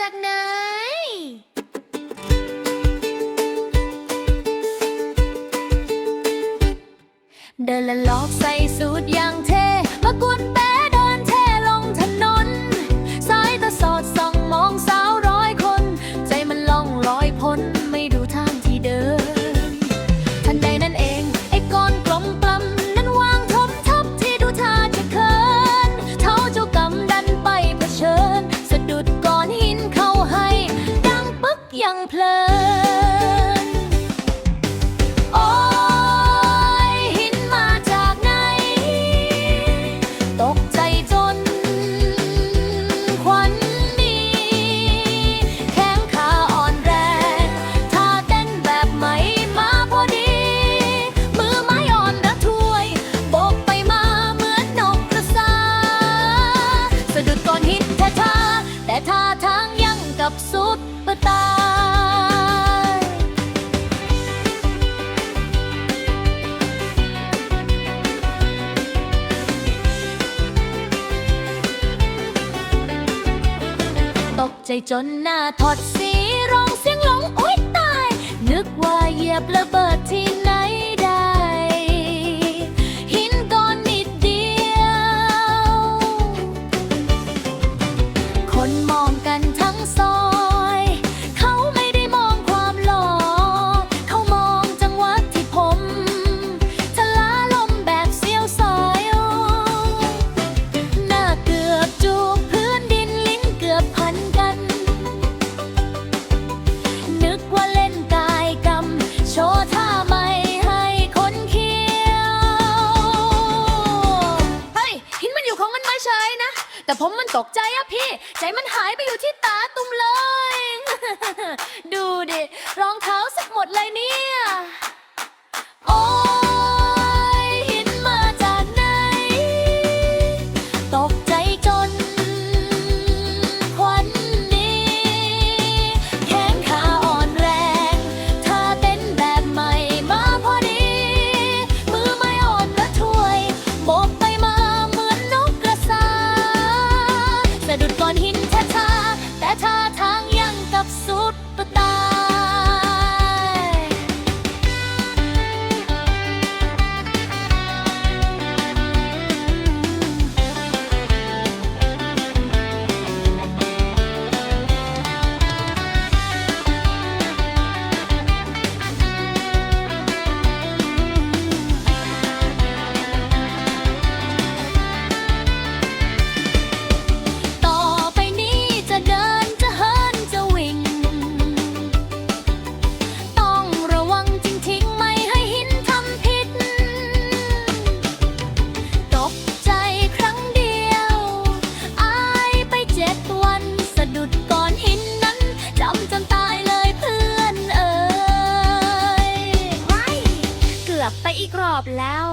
จากไหน เดินละลอกใส่สูตรอย่างเท่มากวนเป Love. ใจจนหน้าถอดสีร้องเสียงหลงอุ้ยตาย นึกว่าเหยียบระเบิดที่ไหน ผมมันตกใจอะพี่ ใจมันหายไปอยู่ที่ตาตัว ไอีกรอบแล้ว